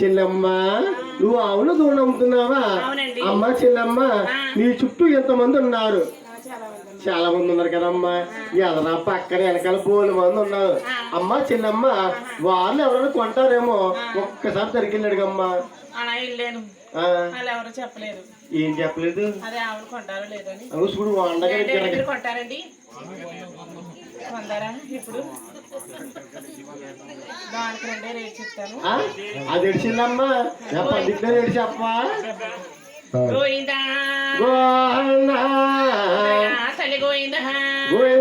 చెల్లెమ్మ? నువ్వు ఆవులు దూడ అమ్ముతున్నావా. అమ్మ చెల్లెమ్మ నీ చుట్టూ ఎంతమంది ఉన్నారు? చాలా మంది ఉన్నారు. కదమ్మా. ఎదరా పక్కన వెనకాల బోలు మంది ఉన్నారు. అమ్మ చెల్లెమ్మ వాళ్ళు ఎవరైనా కొంటారేమో? ఒక్కసారి చెప్పలేరు ఏం చెప్పలేదు? చూడు వండగా ఏంటి, కొంటారండి? ఇప్పుడు? అది ఎడిచిందమ్మా పండిట్లే ఎడి చెప్పా గోయిందా గోవిందా, గోయిందా గోవిందే.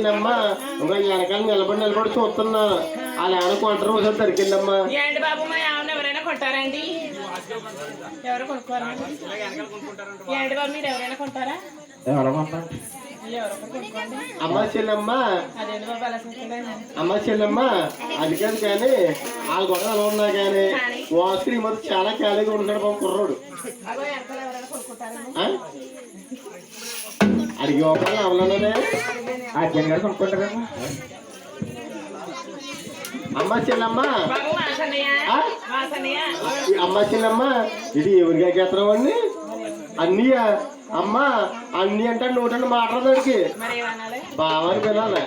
అమ్మ చెల్లమ్మ ఇంకా వెనకాల నిలబడి నిలబడి చూస్తున్నా. వాళ్ళు ఎవరో కొంటారు ఒకసారి దొరికిందమ్మా. ఏంటి బాబు మా ఎవరైనా కొంటారండి? ఎవరు కొనుక్కోరా? ఏంటి బాబు మీరు ఎవరైనా కొంటారా? ఎవరు కొనుక్కోండి. అమ్మ చెల్లమ్మ. అదేంటి బాబు అలా చూస్తున్నాను అమ్మ చెల్లమ్మ. అది కాదు కానీ వాళ్ళు కూడా అలా ఉన్నా కానీ వాసుకుడు ఈ మధ్య చాలా ఖాళీగా ఉంటున్నాడు బాబు కుర్రోడు? అడిగి ఒకళ్ళు అవలన్నదే అర్జున్ గారు కొనుక్కుంటారేమో. అమ్మ చెల్లమ్మ. బాబు వాసనయ్య అమ్మ చెల్లమ్మ ఇది ఎవరిగా గెత్తరం అండి అన్నీ అమ్మ అన్ని అంటే నూటండి మాట్లాడదానికి మరి ఏమనాలి బావని పిలాలి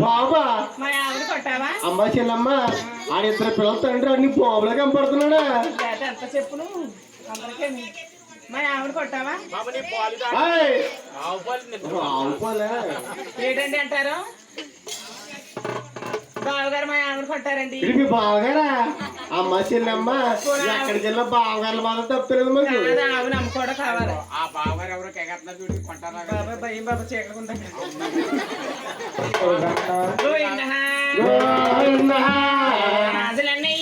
బాబా మా ఆవిడ అమ్మ చెల్లమ్మ ఆడిద్దరు పిల్లలు తండ్రి అన్ని బాబులే కనపడుతున్నాడా? లేకపోతే ఎంత చెప్పును అందరికీ మా ఆవిడ కొట్టావా? ఆయ్. ఆవు పాలే. ఏంటండి అంటారు? బావగారు మా ఆవిడ కొట్టారండి. మీ బావగారా? అమ్మ చెల్లమ్మ ఎక్కడికి వెళ్ళినా బావగారులు మాత్రం తప్పలేదు మాకు. కాదు ఆవు నమ్ముకోవడం కావాలి. ఆ బావగారు ఎవరో కేకత్తున్నారు చూడు కొంటారా బాబా భయం బాబా చీకలుకుంటా గోవిందా. రాజులన్నయ్య